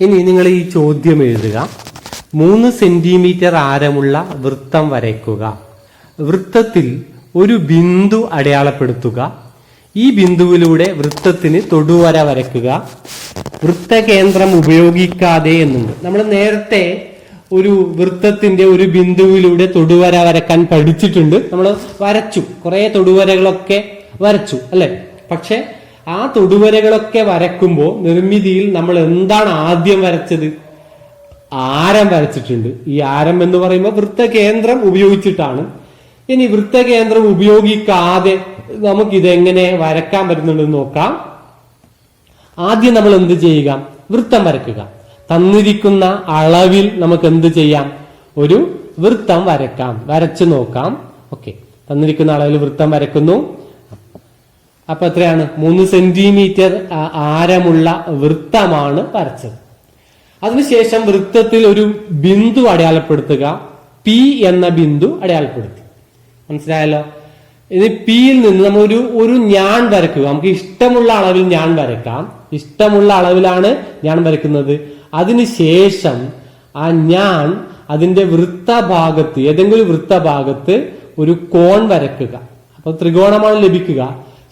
ഇനി നിങ്ങൾ ഈ ചോദ്യം എഴുതുക. മൂന്ന് സെന്റിമീറ്റർ ആരമുള്ള വൃത്തം വരയ്ക്കുക. വൃത്തത്തിൽ ഒരു ബിന്ദു അടയാളപ്പെടുത്തുക. ഈ ബിന്ദുവിലൂടെ വൃത്തത്തിന് തൊടുവര വരയ്ക്കുക. വൃത്തകേന്ദ്രം ഉപയോഗിക്കാതെ എന്നുണ്ട്. നമ്മൾ നേരത്തെ ഒരു വൃത്തത്തിന്റെ ഒരു ബിന്ദുവിലൂടെ തൊടുവര വരക്കാൻ പഠിച്ചിട്ടുണ്ട്. നമ്മൾ വരച്ചു. കുറെ തൊടുവരകളൊക്കെ വരച്ചു അല്ലെ? പക്ഷെ ആ തൊടുവരകളൊക്കെ വരക്കുമ്പോൾ നിർമ്മിതിയിൽ നമ്മൾ എന്താണ് ആദ്യം വരച്ചത്? ആരം വരച്ചിട്ടുണ്ട്. ഈ ആരം എന്ന് പറയുമ്പോൾ വൃത്തകേന്ദ്രം ഉപയോഗിച്ചിട്ടാണ്. ഇനി വൃത്തകേന്ദ്രം ഉപയോഗിക്കാതെ നമുക്ക് ഇതെങ്ങനെ വരക്കാൻ പറ്റുന്നുണ്ടെന്ന് നോക്കാം. ആദ്യം നമ്മൾ എന്ത് ചെയ്യുക? വൃത്തം വരയ്ക്കുക. തന്നിരിക്കുന്ന അളവിൽ നമുക്ക് എന്ത് ചെയ്യാം? ഒരു വൃത്തം വരക്കാം വരച്ചു നോക്കാം. ഓക്കെ. തന്നിരിക്കുന്ന അളവിൽ വൃത്തം വരക്കുന്നു അപ്പൊ എത്രയാണ്? മൂന്ന് സെന്റിമീറ്റർ ആരമുള്ള വൃത്തമാണ് വരച്ചത്. അതിനുശേഷം വൃത്തത്തിൽ ഒരു ബിന്ദു അടയാളപ്പെടുത്തുക. പി എന്ന ബിന്ദു അടയാളപ്പെടുത്തി. മനസ്സിലായല്ലോ? ഇനി പിയിൽ നിന്ന് നമ്മൾ ഒരു ഒരു ഞാൻ വരക്കുക നമുക്ക് ഇഷ്ടമുള്ള അളവിൽ ഞാൻ വരക്കാം ഇഷ്ടമുള്ള അളവിലാണ് ഞാൻ വരക്കുന്നത് അതിനുശേഷം ആ ഞാൻ അതിന്റെ വൃത്തഭാഗത്ത് ഏതെങ്കിലും വൃത്തഭാഗത്ത് ഒരു കോൺ വരക്കുക അപ്പൊ ത്രികോണമാണ് ലഭിക്കുക.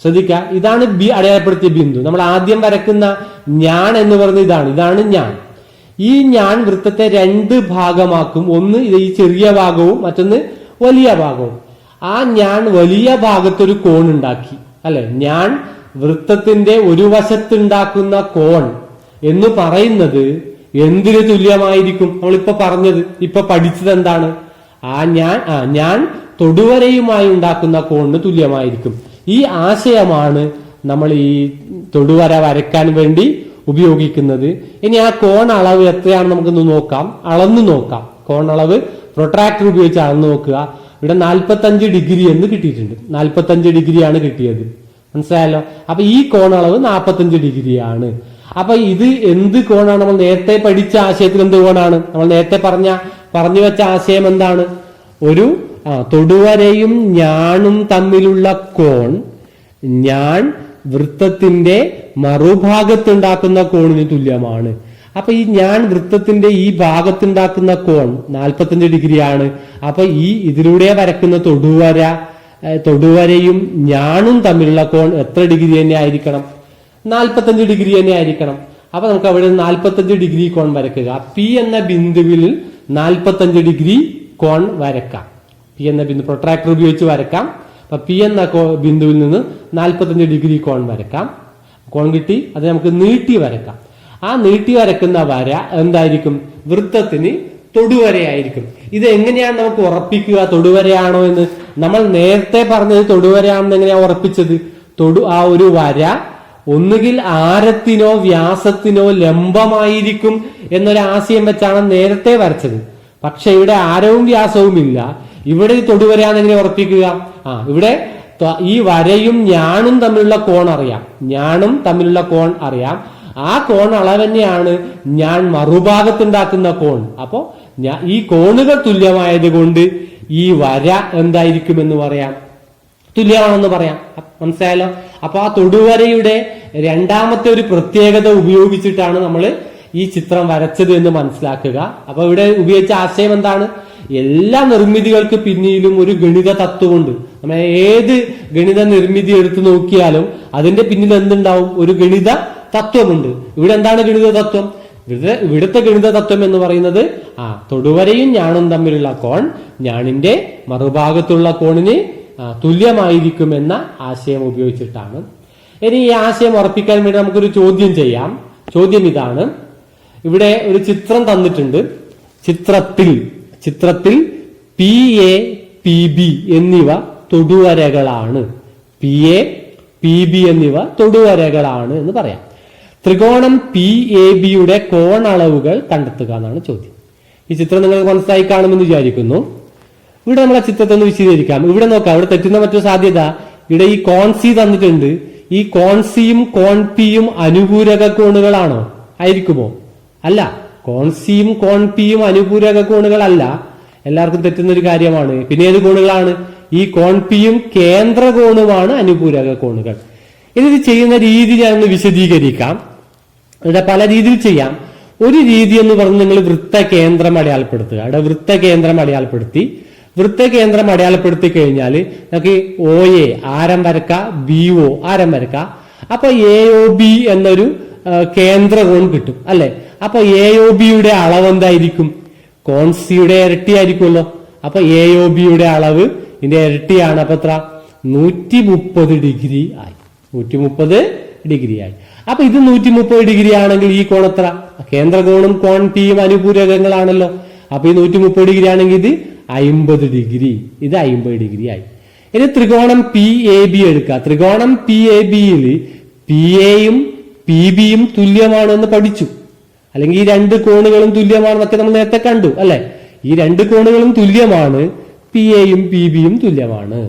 ശ്രദ്ധിക്കുക. ഇതാണ് ബി അടയാളപ്പെടുത്തിയ ബിന്ദു. നമ്മൾ ആദ്യം വരക്കുന്ന ഞാൻ എന്ന് പറയുന്ന ഇതാണ്. ഇതാണ് ഞാൻ. ഈ ഞാൻ വൃത്തത്തെ രണ്ട് ഭാഗമാക്കും. ഒന്ന് ഈ ചെറിയ ഭാഗവും മറ്റൊന്ന് വലിയ ഭാഗവും. ആ ഞാൻ വലിയ ഭാഗത്തൊരു കോൺ ഉണ്ടാക്കി. അല്ലെ? ഞാൻ വൃത്തത്തിന്റെ ഒരു വശത്തുണ്ടാക്കുന്ന കോൺ എന്ന് പറയുന്നത് എന്തിനു തുല്യമായിരിക്കും? നമ്മളിപ്പോ പറഞ്ഞത് ഇപ്പൊ പഠിച്ചത് എന്താണ്? ആ ഞാൻ ആ ഞാൻ തൊടുവരയുമായി ഉണ്ടാക്കുന്ന കോണിന് തുല്യമായിരിക്കും. ഈ ആശയമാണ് നമ്മൾ ഈ തൊടുവര വരയ്ക്കാൻ വേണ്ടി ഉപയോഗിക്കുന്നത്. ഇനി ആ കോൺ അളവ് എത്രയാണ് നമുക്കൊന്ന് നോക്കാം. അളന്നു നോക്കാം. കോൺ അളവ് പ്രൊട്രാക്ടർ ഉപയോഗിച്ച് അളന്നു നോക്കുക. ഇവിടെ നാൽപ്പത്തഞ്ച് ഡിഗ്രി എന്ന് കിട്ടിയിട്ടുണ്ട്. നാൽപ്പത്തഞ്ച് ഡിഗ്രിയാണ് കിട്ടിയത്. മനസ്സിലായല്ലോ? അപ്പൊ ഈ കോൺ അളവ് നാൽപ്പത്തഞ്ച് ഡിഗ്രിയാണ്. അപ്പൊ ഇത് എന്ത് കോണാണ്? നമ്മൾ നേരത്തെ പഠിച്ച ആശയത്തിൽ എന്ത് കോണാണ്? നമ്മൾ നേരത്തെ പറഞ്ഞ പറഞ്ഞു വെച്ച ആശയം എന്താണ്? ഒരു ആ തൊടുവരയും ഞാണും തമ്മിലുള്ള കോൺ ഞാൻ വൃത്തത്തിന്റെ മറുഭാഗത്തുണ്ടാക്കുന്ന കോണിന് തുല്യമാണ്. അപ്പൊ ഈ ഞാൻ വൃത്തത്തിന്റെ ഈ ഭാഗത്തുണ്ടാക്കുന്ന കോൺ നാൽപ്പത്തഞ്ച് ഡിഗ്രിയാണ്. അപ്പൊ ഈ ഇതിലൂടെ വരക്കുന്ന തൊടുവര തൊടുവരയും ഞാണും തമ്മിലുള്ള കോൺ എത്ര ഡിഗ്രി തന്നെ ആയിരിക്കണം? നാൽപ്പത്തഞ്ച് ഡിഗ്രി തന്നെ ആയിരിക്കണം. അപ്പൊ നമുക്ക് അവിടെ നാൽപ്പത്തഞ്ച് ഡിഗ്രി കോൺ വരക്കുക. പി എന്ന ബിന്ദുവിൽ നാൽപ്പത്തഞ്ച് ഡിഗ്രി കോൺ വരക്കാം. പി എന്ന ബിന്ദു പ്രൊട്രാക്ടർ ഉപയോഗിച്ച് വരക്കാം. അപ്പൊ പി എന്ന ബിന്ദുവിൽ നിന്ന് നാൽപ്പത്തഞ്ച് ഡിഗ്രി കോൺ വരക്കാം. കോൺ കിട്ടി അത് നമുക്ക് നീട്ടി വരക്കാം. ആ നീട്ടി വരക്കുന്ന വര എന്തായിരിക്കും? വൃത്തത്തിന് തൊടുവരയായിരിക്കും. ഇത് എങ്ങനെയാണ് നമുക്ക് ഉറപ്പിക്കുക? തൊടുവരയാണോ എന്ന്? നമ്മൾ നേരത്തെ പറഞ്ഞത് തൊടുവരയാണെന്ന് എങ്ങനെയാണ് ഉറപ്പിച്ചത്? തൊടു ആ ഒരു വര ഒന്നുകിൽ ആരത്തിനോ വ്യാസത്തിനോ ലംബമായിരിക്കും എന്നൊരു ആശയം വെച്ചാണ് നേരത്തെ വരച്ചത്. പക്ഷെ ഇവിടെ ആരവും വ്യാസവും ഇല്ല ഇവിടെ ഈ തൊടുവരയാന്ന് എങ്ങനെ ഉറപ്പിക്കുക? ആ ഇവിടെ ഈ വരയും ഞാണും തമ്മിലുള്ള കോൺ അറിയാം. ഞാണും തമ്മിലുള്ള കോൺ അറിയാം. ആ കോൺ അളവന്നെയാണ് ഞാൻ മറുഭാഗത്തുണ്ടാക്കുന്ന കോൺ. അപ്പോ ഈ കോണുകൾ തുല്യമായത് കൊണ്ട് ഈ വര എന്തായിരിക്കും എന്ന് പറയാം. തുല്യമാണെന്ന് പറയാം. മനസ്സിലായാലോ അപ്പൊ ആ തൊടുവരയുടെ രണ്ടാമത്തെ ഒരു പ്രത്യേകത ഉപയോഗിച്ചിട്ടാണ് നമ്മൾ ഈ ചിത്രം വരച്ചത് എന്ന് മനസ്സിലാക്കുക. അപ്പൊ ഇവിടെ ഉപയോഗിച്ച ആശയം എന്താണ്? എല്ലാ നിർമ്മിതികൾക്ക് പിന്നിലും ഒരു ഗണിത തത്വമുണ്ട്. നമ്മൾ ഏത് ഗണിത നിർമ്മിതി എടുത്തു നോക്കിയാലും അതിന്റെ പിന്നിൽ എന്തുണ്ടാവും? ഒരു ഗണിത തത്വമുണ്ട്. ഇവിടെ എന്താണ് ഗണിത തത്വം? ഇവിടെ ഇവിടുത്തെ ഗണിത തത്വം എന്ന് പറയുന്നത് ആ തൊടുവരയും ഞാണും തമ്മിലുള്ള കോൺ ഞാണിന്റെ മറുഭാഗത്തുള്ള കോണിന് തുല്യമായിരിക്കും എന്ന ആശയം ഉപയോഗിച്ചിട്ടാണ്. ഇനി ഈ ആശയം ഉറപ്പിക്കാൻ വേണ്ടി നമുക്കൊരു ചോദ്യം ചെയ്യാം. ചോദ്യം ഇതാണ് ഇവിടെ ഒരു ചിത്രം തന്നിട്ടുണ്ട്. ചിത്രത്തിൽ ചിത്രത്തിൽ പി എ പി ബി എന്നിവ തൊടുവരകളാണ്. പി എ പി ബി എന്നിവ തൊടുവരകളാണ് എന്ന് പറയാം. ത്രികോണം പി എ ബിയുടെ കോണളവുകൾ കണ്ടെത്തുക എന്നാണ് ചോദ്യം. ഈ ചിത്രം നിങ്ങൾക്ക് മനസ്സിലായി കാണുമെന്ന് വിചാരിക്കുന്നു. ഇവിടെ നമ്മൾ ആ ചിത്രത്തെ ഒന്ന് വിശദീകരിക്കാം. ഇവിടെ നോക്കാം. ഇവിടെ തെറ്റുന്ന മറ്റൊരു സാധ്യത. ഇവിടെ ഈ കോൺസി തന്നിട്ടുണ്ട്. ഈ കോൺസിയും കോൺപിയും അനുകൂലക കോണുകളാണോ? ആയിരിക്കുമോ? അല്ല കോൺസിയും കോൺപിയും അനുപൂരക കോണുകളല്ല. എല്ലാവർക്കും തെറ്റുന്ന ഒരു കാര്യമാണ്. പിന്നെ ഏത് കോണുകളാണ്? ഈ കോൺപിയും കേന്ദ്ര കോണുമാണ് അനുപൂരക കോണുകൾ. ഇത് ചെയ്യുന്ന രീതി ഞാൻ ഒന്ന് വിശദീകരിക്കാം. ഇവിടെ പല രീതിയിൽ ചെയ്യാം. ഒരു രീതി എന്ന് പറഞ്ഞ് നിങ്ങൾ വൃത്ത കേന്ദ്രം അടയാളപ്പെടുത്തുക. അവിടെ വൃത്ത കേന്ദ്രം അടയാളപ്പെടുത്തി. വൃത്ത കേന്ദ്രം അടയാളപ്പെടുത്തി കഴിഞ്ഞാൽ നമുക്ക് ഒ എ ആരം വരക്ക ബി ഒ ആരം വരക്ക. അപ്പൊ എ ഒ ബി എന്നൊരു കേന്ദ്ര കോൺ കിട്ടും. അല്ലെ? അപ്പൊ എ ഒ ബിയുടെ അളവ് എന്തായിരിക്കും? കോൺസിയുടെ ഇരട്ടിയായിരിക്കുമല്ലോ അപ്പൊ എ ഒ ബിയുടെ അളവ് ഇതിന്റെ ഇരട്ടിയാണ്. അപ്പൊ എത്ര? നൂറ്റി മുപ്പത് ഡിഗ്രി ആയി. നൂറ്റി മുപ്പത് ഡിഗ്രി ആയി. അപ്പൊ ഇത് നൂറ്റി മുപ്പത് ഡിഗ്രി ആണെങ്കിൽ ഈ കോൺ എത്ര? കേന്ദ്ര കോണും കോൺ പിയും അനുപൂരകങ്ങളാണല്ലോ. അപ്പൊ ഈ നൂറ്റി മുപ്പത് ഡിഗ്രി ആണെങ്കിൽ ഇത് അയിമ്പത് ഡിഗ്രി. ഇത് അയിമ്പത് ഡിഗ്രി ആയി. ഇനി ത്രികോണം പി എ ബി എടുക്കുക ത്രികോണം പി എ ബിയിൽ പി എയും പി ബിയും തുല്യമാണെന്ന് പഠിച്ചു. അല്ലെങ്കിൽ ഈ രണ്ട് കോണുകളും തുല്യമാണെന്നൊക്കെ നമ്മൾ നേരത്തെ കണ്ടു അല്ലെ? ഈ രണ്ട് കോണുകളും തുല്യമാണ് പി എയും പി ബിയും തുല്യമാണ്.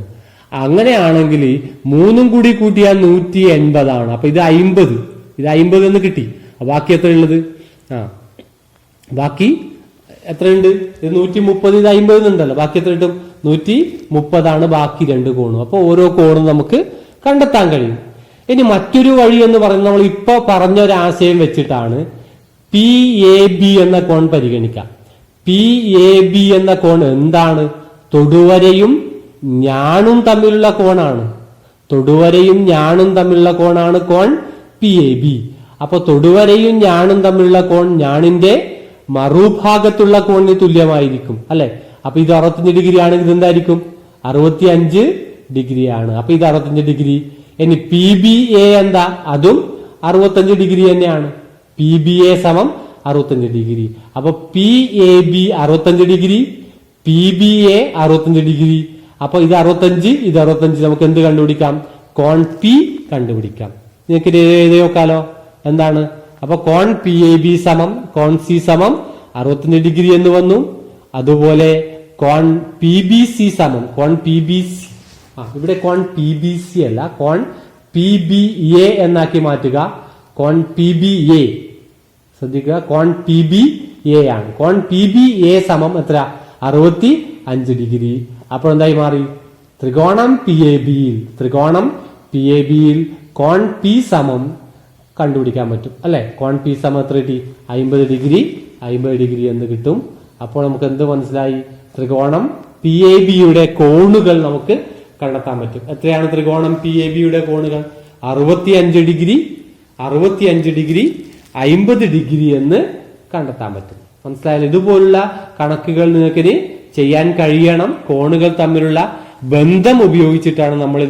അങ്ങനെയാണെങ്കിൽ മൂന്നും കൂടി കൂട്ടിയാൽ നൂറ്റി എൺപതാണ്. അപ്പൊ ഇത് അയിമ്പത്. ഇത് അയിമ്പത് എന്ന് കിട്ടി. ബാക്കി എത്ര ഉള്ളത് ആ ബാക്കി എത്രയുണ്ട്? ഇത് നൂറ്റി മുപ്പത് ഇത് അമ്പത് ഉണ്ടല്ലോ ബാക്കി എത്ര കിട്ടും? നൂറ്റി മുപ്പതാണ് ബാക്കി രണ്ട് കോണും. അപ്പൊ ഓരോ കോണും നമുക്ക് കണ്ടെത്താൻ കഴിയും. ഇനി മറ്റൊരു വഴി എന്ന് പറയുന്നത് നമ്മൾ ഇപ്പൊ പറഞ്ഞ ഒരു ആശയം വെച്ചിട്ടാണ് പി എ ബി എന്ന കോൺ പരിഗണിക്കാം. പി എ ബി എന്ന കോൺ എന്താണ്? തൊടുവരയും ഞാനും തമ്മിലുള്ള കോണാണ്. തൊടുവരയും ഞാനും തമ്മിലുള്ള കോണാണ് കോൺ പി എ ബി അപ്പൊ തൊടുവരയും ഞാനും തമ്മിലുള്ള കോൺ ഞാനിന്റെ മറുഭാഗത്തുള്ള കോണിന് തുല്യമായിരിക്കും അല്ലെ? അപ്പൊ ഇത് അറുപത്തഞ്ച് ഡിഗ്രി ആണെങ്കിൽ എന്തായിരിക്കും അറുപത്തി അഞ്ച് ഡിഗ്രി ആണ് അപ്പൊ ഇത് അറുപത്തഞ്ച് ഡിഗ്രി. ഇനി പി ബി എ എന്താ? അതും അറുപത്തഞ്ച് ഡിഗ്രി തന്നെയാണ്. പി ബി എ സമം അറുപത്തഞ്ച് ഡിഗ്രി. അപ്പൊ പി എ ബി അറുപത്തഞ്ച് ഡിഗ്രി പി ബി എ അറുപത്തഞ്ച് ഡിഗ്രി. അപ്പൊ ഇത് അറുപത്തഞ്ച് ഇത് അറുപത്തഞ്ച് നമുക്ക് എന്ത് കണ്ടുപിടിക്കാം? കോൺ പി കണ്ടുപിടിക്കാം. നിങ്ങൾക്ക് എഴുതി നോക്കാലോ. എന്താണ്? അപ്പൊ കോൺ പി എ ബി സമം കോൺ സി സമം അറുപത്തഞ്ച് ഡിഗ്രി എന്ന് വന്നു. അതുപോലെ കോൺ പി ബി സി സമം കോൺ പി ബി സി ആ ഇവിടെ കോൺ പി ബി സി അല്ല കോൺ പി ബി എ എന്നാക്കി മാറ്റുക. കോൺ പി ബി എ. ശ്രദ്ധിക്കുക കോൺ പി ബി എ ആണ്. കോൺ പി ബി എ സമം എത്ര? അറുപത്തി അഞ്ച് ഡിഗ്രി. അപ്പോൾ എന്തായി മാറി? ത്രികോണം പി എ ബിയിൽ ത്രികോണം പി എ ബിയിൽ കോൺ പി സമം കണ്ടുപിടിക്കാൻ പറ്റും അല്ലെ? കോൺ പി സമം എത്ര കിട്ടി? അമ്പത് ഡിഗ്രി. അമ്പത് ഡിഗ്രി എന്ന് കിട്ടും. അപ്പോൾ നമുക്ക് എന്ത് മനസ്സിലായി? ത്രികോണം പി എ ബിയുടെ കോണുകൾ നമുക്ക് കണ്ടെത്താൻ പറ്റും. എത്രയാണ് ത്രികോണം പി എ ബിയുടെ കോണുകൾ? അറുപത്തി അഞ്ച് ഡിഗ്രി. അറുപത്തി അഞ്ച് ഡിഗ്രി അയിമ്പത് ഡിഗ്രി എന്ന് കണ്ടെത്താൻ പറ്റും. മനസ്സിലായാലും ഇതുപോലുള്ള കണക്കുകൾ നിങ്ങൾക്ക് ചെയ്യാൻ കഴിയണം. കോണുകൾ തമ്മിലുള്ള ബന്ധം ഉപയോഗിച്ചിട്ടാണ് നമ്മൾ